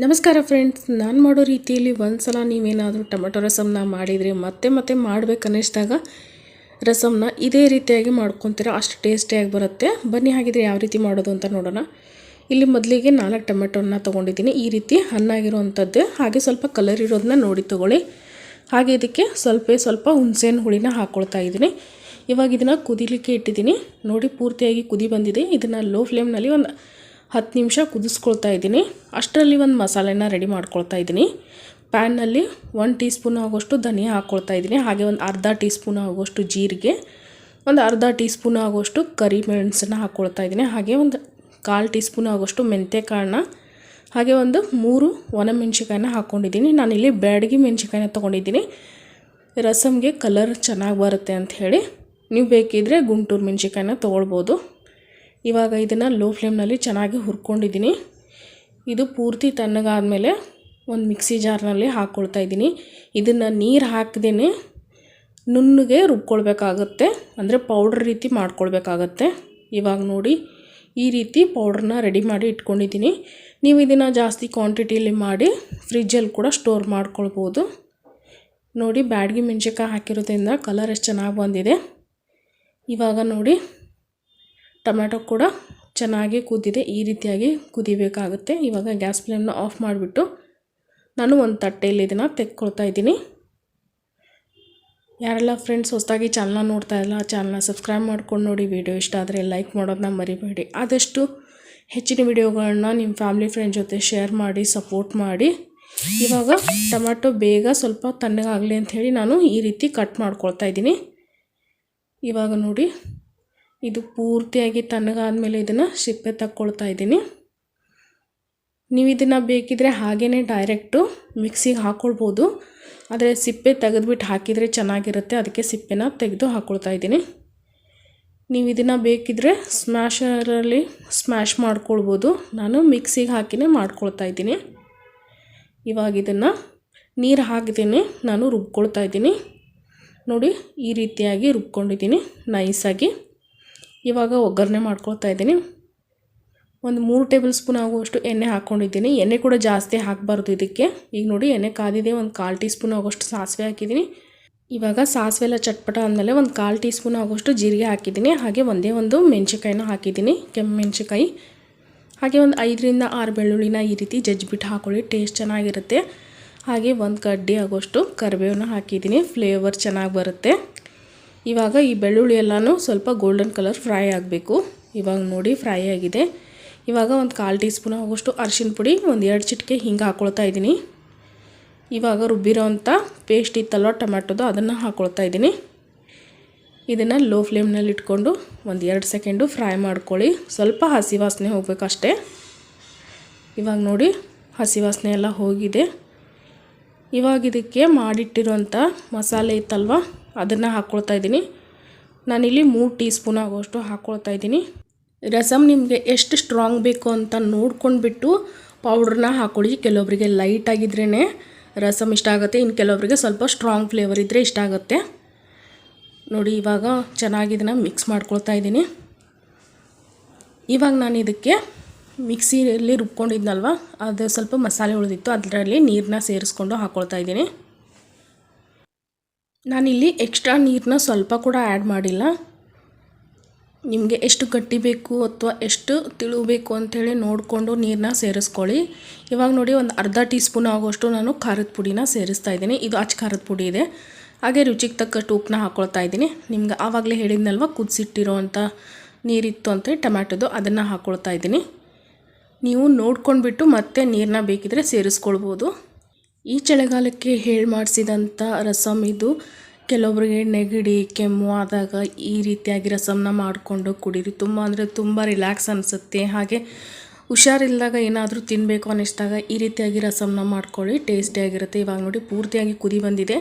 ನಮಸ್ಕಾರ ಫ್ರೆಂಡ್ಸ್ ನಾನು ಮಾಡೋ ರೀತಿಯಲ್ಲಿ ಒಂದು ಸಲ ನೀವೇನಾದರೂ ಟೊಮೆಟೊ ರಸಮ್ನ ಮಾಡಿದರೆ ಮತ್ತೆ ಮತ್ತೆ ಮಾಡಬೇಕು ಅನ್ನಿಸಿದಾಗ ರಸಮ್ನ ಇದೇ ರೀತಿಯಾಗಿ ಮಾಡ್ಕೊತೀರ, ಅಷ್ಟು ಟೇಸ್ಟಿಯಾಗಿ ಬರುತ್ತೆ. ಬನ್ನಿ, ಹಾಗಿದ್ರೆ ಯಾವ ರೀತಿ ಮಾಡೋದು ಅಂತ ನೋಡೋಣ. ಇಲ್ಲಿ ಮೊದಲಿಗೆ ನಾಲ್ಕು ಟೊಮೆಟೊನ ತೊಗೊಂಡಿದ್ದೀನಿ. ಈ ರೀತಿ ಹಣ್ಣಾಗಿರುವಂಥದ್ದು, ಹಾಗೆ ಸ್ವಲ್ಪ ಕಲರ್ ಇರೋದನ್ನ ನೋಡಿ ತೊಗೊಳ್ಳಿ. ಹಾಗೆ ಇದಕ್ಕೆ ಸ್ವಲ್ಪ ಸ್ವಲ್ಪ ಹುಣಸೆಹಣ್ಣು ಹುಳಿನ ಹಾಕ್ಕೊಳ್ತಾ ಇದ್ದೀನಿ. ಇವಾಗ ಇದನ್ನು ಕುದಿಲಿಕ್ಕೆ ಇಟ್ಟಿದ್ದೀನಿ. ನೋಡಿ, ಪೂರ್ತಿಯಾಗಿ ಕುದಿ ಬಂದಿದೆ. ಇದನ್ನು ಲೋ ಫ್ಲೇಮ್ನಲ್ಲಿ ಒಂದು ಹತ್ತು ನಿಮಿಷ ಕುದಿಸ್ಕೊಳ್ತಾ ಇದ್ದೀನಿ. ಅಷ್ಟರಲ್ಲಿ ಒಂದು ಮಸಾಲೆನ ರೆಡಿ ಮಾಡ್ಕೊಳ್ತಾ ಇದ್ದೀನಿ. ಪ್ಯಾನ್ನಲ್ಲಿ ಒಂದು ಟೀ ಸ್ಪೂನ್ ಆಗೋಷ್ಟು ಧನಿಯಾ ಹಾಕ್ಕೊಳ್ತಾ ಇದ್ದೀನಿ. ಹಾಗೆ ಒಂದು ಅರ್ಧ ಟೀ ಸ್ಪೂನ್ ಆಗೋಷ್ಟು ಜೀರಿಗೆ, ಒಂದು ಅರ್ಧ ಟೀ ಸ್ಪೂನ್ ಆಗೋಷ್ಟು ಕರಿ ಮೆಣಸನ್ನು ಹಾಕ್ಕೊಳ್ತಾ ಇದ್ದೀನಿ. ಹಾಗೆ ಒಂದು ಕಾಲು ಟೀ ಸ್ಪೂನ್ ಆಗೋಷ್ಟು ಮೆಂತ್ಯಕಾಳನ್ನ, ಹಾಗೆ ಒಂದು ಮೂರು ಒಣಮೆಣ್ಸಿಕಾಯನ್ನ ಹಾಕ್ಕೊಂಡಿದ್ದೀನಿ ನಾನಿಲ್ಲಿ ಬ್ಯಾಡಗಿ ಮೆಣ್ಸಿಕಾಯನ್ನ ತೊಗೊಂಡಿದ್ದೀನಿ. ರಸಮ್ಗೆ ಕಲರ್ ಚೆನ್ನಾಗಿ ಬರುತ್ತೆ ಅಂತ ಹೇಳಿ. ನೀವು ಬೇಕಿದ್ದರೆ ಗುಂಟೂರು ಮೆಣಸಿಕಾಯನ್ನ ತೊಗೊಳ್ಬೋದು. ಇವಾಗ ಇದನ್ನು ಲೋ ಫ್ಲೇಮ್ನಲ್ಲಿ ಚೆನ್ನಾಗಿ ಹುರ್ಕೊಂಡಿದ್ದೀನಿ. ಇದು ಪೂರ್ತಿ ತಣ್ಣಗಾದಮೇಲೆ ಒಂದು ಮಿಕ್ಸಿ ಜಾರ್ನಲ್ಲಿ ಹಾಕ್ಕೊಳ್ತಾ ಇದ್ದೀನಿ. ಇದನ್ನು ನೀರು ಹಾಕ್ದೇ ನುಣ್ಣಗೆ ರುಬ್ಕೊಳ್ಬೇಕಾಗತ್ತೆ. ಅಂದರೆ ಪೌಡ್ರ್ ರೀತಿ ಮಾಡ್ಕೊಳ್ಬೇಕಾಗತ್ತೆ. ಇವಾಗ ನೋಡಿ, ಈ ರೀತಿ ಪೌಡ್ರನ್ನ ರೆಡಿ ಮಾಡಿ ಇಟ್ಕೊಂಡಿದ್ದೀನಿ. ನೀವು ಇದನ್ನು ಜಾಸ್ತಿ ಕ್ವಾಂಟಿಟಿಯಲ್ಲಿ ಮಾಡಿ ಫ್ರಿಜ್ಜಲ್ಲಿ ಕೂಡ ಸ್ಟೋರ್ ಮಾಡ್ಕೊಳ್ಬೋದು. ನೋಡಿ, ಬ್ಯಾಡ್ಗಿ ಮೆಣಸಿನ್ಕಾಯಿ ಹಾಕಿರೋದ್ರಿಂದ ಕಲರ್ ಎಷ್ಟು ಚೆನ್ನಾಗಿ ಬಂದಿದೆ. ಇವಾಗ ನೋಡಿ ಟೊಮ್ಯಾಟೊ ಕೂಡ ಚೆನ್ನಾಗಿ ಕುದ್ದಿದೆ ಈ ರೀತಿಯಾಗಿ ಕುದಿಬೇಕಾಗುತ್ತೆ. ಇವಾಗ ಗ್ಯಾಸ್ ಫ್ಲೇಮ್ನ ಆಫ್ ಮಾಡಿಬಿಟ್ಟು ನಾನು ಒಂದು ತಟ್ಟೆಯಲ್ಲಿ ಇದನ್ನು ತೆಕ್ಕೊಳ್ತಾ ಇದ್ದೀನಿ. ಯಾರೆಲ್ಲ ಫ್ರೆಂಡ್ಸ್ ಹೊಸದಾಗಿ ಚಾನಲ್ನ ನೋಡ್ತಾ ಇಲ್ಲ ಚಾನಲ್ನ ಸಬ್ಸ್ಕ್ರೈಬ್ ಮಾಡ್ಕೊಂಡು ನೋಡಿ. ವಿಡಿಯೋ ಇಷ್ಟ ಆದರೆ ಲೈಕ್ ಮಾಡೋದನ್ನ ಮರಿಬೇಡಿ. ಆದಷ್ಟು ಹೆಚ್ಚಿನ ವಿಡಿಯೋಗಳನ್ನ ನಿಮ್ಮ ಫ್ಯಾಮಿಲಿ ಫ್ರೆಂಡ್ ಜೊತೆ ಶೇರ್ ಮಾಡಿ ಸಪೋರ್ಟ್ ಮಾಡಿ. ಇವಾಗ ಟೊಮ್ಯಾಟೊ ಬೇಗ ಸ್ವಲ್ಪ ತಣ್ಣಗಾಗಲಿ ಅಂಥೇಳಿ ನಾನು ಈ ರೀತಿ ಕಟ್ ಮಾಡ್ಕೊಳ್ತಾ ಇದ್ದೀನಿ. ಇವಾಗ ನೋಡಿ. ಇದು ಪೂರ್ತಿಯಾಗಿ ತಣ್ಣಗಾದಮೇಲೆ ಇದನ್ನು ಸಿಪ್ಪೆ ತಕ್ಕೊಳ್ತಾ ಇದ್ದೀನಿ. ನೀವು ಇದನ್ನು ಬೇಕಿದ್ರೆ ಹಾಗೇ ಡೈರೆಕ್ಟು ಮಿಕ್ಸಿಗೆ ಹಾಕ್ಕೊಳ್ಬೋದು ಆದರೆ ಸಿಪ್ಪೆ ತೆಗೆದ್ಬಿಟ್ಟು ಹಾಕಿದರೆ ಚೆನ್ನಾಗಿರುತ್ತೆ. ಅದಕ್ಕೆ ಸಿಪ್ಪೆನ ತೆಗೆದು ಹಾಕ್ಕೊಳ್ತಾ ಇದ್ದೀನಿ. ನೀವು ಇದನ್ನು ಬೇಕಿದ್ರೆ ಸ್ಮ್ಯಾಶರಲ್ಲಿ ಸ್ಮ್ಯಾಶ್ ಮಾಡ್ಕೊಳ್ಬೋದು. ನಾನು ಮಿಕ್ಸಿಗೆ ಹಾಕಿನೇ ಮಾಡ್ಕೊಳ್ತಾ ಇದ್ದೀನಿ. ಇವಾಗ ಇದನ್ನು ನೀರು ಹಾಕಿದ್ದೀನಿ ನಾನು ರುಬ್ಕೊಳ್ತಾ ಇದ್ದೀನಿ. ನೋಡಿ ಈ ರೀತಿಯಾಗಿ ರುಬ್ಕೊಂಡಿದ್ದೀನಿ. ನೈಸಾಗಿ. ಇವಾಗ ಒಗ್ಗರಣೆ ಮಾಡ್ಕೊಳ್ತಾ ಇದ್ದೀನಿ. ಒಂದು ಮೂರು ಟೇಬಲ್ ಸ್ಪೂನ್ ಆಗುವಷ್ಟು ಎಣ್ಣೆ ಹಾಕ್ಕೊಂಡಿದ್ದೀನಿ ಎಣ್ಣೆ ಕೂಡ ಜಾಸ್ತಿ ಹಾಕಬಾರ್ದು ಇದಕ್ಕೆ. ಈಗ ನೋಡಿ, ಎಣ್ಣೆ ಕಾದಿದೆ. ಒಂದು ಕಾಲು ಟೀ ಸ್ಪೂನ್ ಆಗೋಷ್ಟು ಸಾಸಿವೆ ಹಾಕಿದ್ದೀನಿ. ಇವಾಗ ಸಾಸಿವೆ ಎಲ್ಲ ಚಟ್ಪಟ ಆದಮೇಲೆ ಒಂದು ಕಾಲು ಟೀ ಸ್ಪೂನ್ ಆಗೋಷ್ಟು ಜೀರಿಗೆ ಹಾಕಿದ್ದೀನಿ. ಹಾಗೆ ಒಂದೇ ಒಂದು ಮೆಣಸಿಕಾಯಿನ ಹಾಕಿದ್ದೀನಿ. ಕೆಂಪು ಮೆಣಸಿಕಾಯಿ ಹಾಗೆ ಒಂದು ಐದರಿಂದ ಆರು ಬೆಳ್ಳುಳ್ಳಿನ ಈ ರೀತಿ ಜಜ್ಜಿಬಿಟ್ಟು ಹಾಕೊಳ್ಳಿ. ಟೇಸ್ಟ್ ಚೆನ್ನಾಗಿರುತ್ತೆ. ಹಾಗೆ ಒಂದು ಕಡ್ಡಿ ಆಗೋಷ್ಟು ಕರಿಬೇವನ್ನ ಹಾಕಿದ್ದೀನಿ. ಫ್ಲೇವರ್ ಚೆನ್ನಾಗಿ ಬರುತ್ತೆ. ಇವಾಗ ಈ ಬೆಳ್ಳುಳ್ಳಿ ಎಲ್ಲನೂ ಸ್ವಲ್ಪ ಗೋಲ್ಡನ್ ಕಲರ್ ಫ್ರೈ ಆಗಬೇಕು. ಇವಾಗ ನೋಡಿ ಫ್ರೈ ಆಗಿದೆ. ಇವಾಗ ಒಂದು ಕಾಲು ಟೀ ಸ್ಪೂನ್ ಆಗೋಷ್ಟು ಅರಿಶಿನ ಪುಡಿ, ಒಂದು ಎರಡು ಚಿಟಿಕೆ ಹಿಂಗೆ ಹಾಕ್ಕೊಳ್ತಾ ಇದ್ದೀನಿ. ಇವಾಗ ರುಬ್ಬಿರೋ ಅಂಥ ಪೇಸ್ಟ್ ಇತ್ತಲ್ವ ಟೊಮ್ಯಾಟೊದು, ಅದನ್ನು ಹಾಕ್ಕೊಳ್ತಾ ಇದ್ದೀನಿ. ಇದನ್ನು ಲೋ ಫ್ಲೇಮ್ನಲ್ಲಿ ಇಟ್ಕೊಂಡು ಒಂದು ಎರಡು ಸೆಕೆಂಡು ಫ್ರೈ ಮಾಡ್ಕೊಳ್ಳಿ. ಸ್ವಲ್ಪ ಹಸಿ ವಾಸನೆ ಹೋಗಬೇಕಷ್ಟೇ. ಇವಾಗ ನೋಡಿ ಹಸಿ ವಾಸನೆ ಎಲ್ಲ ಹೋಗಿದೆ. ಇವಾಗ ಇದಕ್ಕೆ ಮಾಡಿಟ್ಟಿರೋಂಥ ಮಸಾಲೆ ಇತ್ತಲ್ವ ಅದನ್ನು ಹಾಕ್ಕೊಳ್ತಾ ಇದ್ದೀನಿ. ನಾನಿಲ್ಲಿ ಮೂರು ಟೀ ಸ್ಪೂನ್ ಆಗುವಷ್ಟು ಹಾಕ್ಕೊಳ್ತಾ ಇದ್ದೀನಿ. ರಸಮ್ ನಿಮಗೆ ಎಷ್ಟು ಸ್ಟ್ರಾಂಗ್ ಬೇಕು ಅಂತ ನೋಡ್ಕೊಂಡ್ಬಿಟ್ಟು ಪೌಡ್ರನ್ನ ಹಾಕ್ಕೊಳ್ಳಿ ಕೆಲವೊಬ್ಬರಿಗೆ ಲೈಟ್ ಆಗಿದ್ರೇ ರಸಮ್ ಇಷ್ಟ ಆಗುತ್ತೆ. ಇನ್ನು ಕೆಲವೊಬ್ಬರಿಗೆ ಸ್ವಲ್ಪ ಸ್ಟ್ರಾಂಗ್ ಫ್ಲೇವರ್ ಇದ್ದರೆ ಇಷ್ಟ ಆಗುತ್ತೆ. ನೋಡಿ, ಇವಾಗ ಚೆನ್ನಾಗಿ ಇದನ್ನು ಮಿಕ್ಸ್ ಮಾಡ್ಕೊಳ್ತಾ ಇದ್ದೀನಿ. ಇವಾಗ ನಾನು ಇದಕ್ಕೆ ಮಿಕ್ಸಿಯಲ್ಲಿ ರುಬ್ಕೊಂಡಿದ್ನಲ್ವ? ಅದು ಸ್ವಲ್ಪ ಮಸಾಲೆ ಉಳಿದಿತ್ತು. ಅದರಲ್ಲಿ ನೀರನ್ನ ಸೇರಿಸ್ಕೊಂಡು ಹಾಕ್ಕೊಳ್ತಾ ಇದ್ದೀನಿ. ನಾನಿಲ್ಲಿ ಎಕ್ಸ್ಟ್ರಾ ನೀರನ್ನ ಸ್ವಲ್ಪ ಕೂಡ ಆ್ಯಡ್ ಮಾಡಿಲ್ಲ. ನಿಮಗೆ ಎಷ್ಟು ಗಟ್ಟಿ ಬೇಕು ಅಥವಾ ಎಷ್ಟು ತಿಳುಬೇಕು ಅಂಥೇಳಿ ನೋಡಿಕೊಂಡು ನೀರನ್ನ ಸೇರಿಸ್ಕೊಳ್ಳಿ. ಇವಾಗ ನೋಡಿ ಒಂದು ಅರ್ಧ ಟೀ ಸ್ಪೂನ್ ಆಗೋಷ್ಟು ನಾನು ಖಾರದ ಪುಡಿನ ಸೇರಿಸ್ತಾ ಇದ್ದೀನಿ. ಇದು ಅಚ್ಚ ಖಾರದ ಪುಡಿ ಇದೆ. ಹಾಗೆ ರುಚಿಗೆ ತಕ್ಕಷ್ಟು ಉಪ್ಪನ್ನ ಹಾಕ್ಕೊಳ್ತಾ ಇದ್ದೀನಿ. ನಿಮ್ಗೆ ಆವಾಗಲೇ ಹೇಳಿದ್ನಲ್ವ ಕುದಿಸಿಟ್ಟಿರೋ ಅಂಥ ನೀರಿತ್ತು ಅಂತ ಟೊಮ್ಯಾಟೊದು ಅದನ್ನು ಹಾಕ್ಕೊಳ್ತಾ ಇದ್ದೀನಿ. ನೀವು ನೋಡ್ಕೊಂಡ್ಬಿಟ್ಟು ಮತ್ತೆ ನೀರನ್ನ ಬೇಕಿದ್ರೆ ಸೇರಿಸ್ಕೊಳ್ಬೋದು. ಈ ಚಳಿಗಾಲಕ್ಕೆ ಹೇಳಿ ಮಾಡಿಸಿದಂಥ ರಸಮ್ ಇದು. ಕೆಲವೊಬ್ಬರಿಗೆ ನೆಗಡಿ, ಕೆಮ್ಮು ಆದಾಗ ಈ ರೀತಿಯಾಗಿ ರಸಮ್ನ ಮಾಡಿಕೊಂಡು ಕುಡೀರಿ. ತುಂಬ ಅಂದರೆ ತುಂಬ ರಿಲ್ಯಾಕ್ಸ್ ಅನಿಸುತ್ತೆ. ಹಾಗೆ ಹುಷಾರಿಲ್ಲದಾಗ ಏನಾದರೂ ತಿನ್ನಬೇಕು ಅನ್ನಿಸ್ದಾಗ ಈ ರೀತಿಯಾಗಿ ರಸಮ್ನ ಮಾಡ್ಕೊಳ್ಳಿ. ಟೇಸ್ಟಿಯಾಗಿರುತ್ತೆ ಇವಾಗ ನೋಡಿ ಪೂರ್ತಿಯಾಗಿ ಕುದಿ ಬಂದಿದೆ.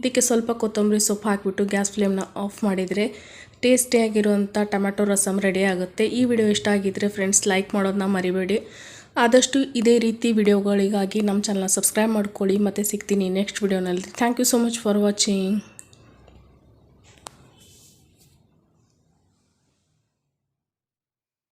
ಇದಕ್ಕೆ ಸ್ವಲ್ಪ ಕೊತ್ತಂಬರಿ ಸೊಪ್ಪು ಹಾಕಿಬಿಟ್ಟು ಗ್ಯಾಸ್ ಫ್ಲೇಮ್ನ ಆಫ್ ಮಾಡಿದರೆ ಟೇಸ್ಟಿಯಾಗಿರುವಂಥ ಟೊಮೆಟೊ ರಸಮ್ ರೆಡಿ ಆಗುತ್ತೆ. ಈ ವಿಡಿಯೋ ಇಷ್ಟ ಆಗಿದ್ದರೆ ಫ್ರೆಂಡ್ಸ್ ಲೈಕ್ ಮಾಡೋದನ್ನ ಮರಿಬೇಡಿ. ಆದಷ್ಟು ಇದೇ ರೀತಿ ವಿಡಿಯೋಗಳಿಗಾಗಿ ನಮ್ಮ ಚಾನಲ್ನ ಸಬ್ಸ್ಕ್ರೈಬ್ ಮಾಡ್ಕೊಳ್ಳಿ. ಮತ್ತು ಸಿಗ್ತೀನಿ ನೆಕ್ಸ್ಟ್ ವಿಡಿಯೋನಲ್ಲಿ thank you so much for watching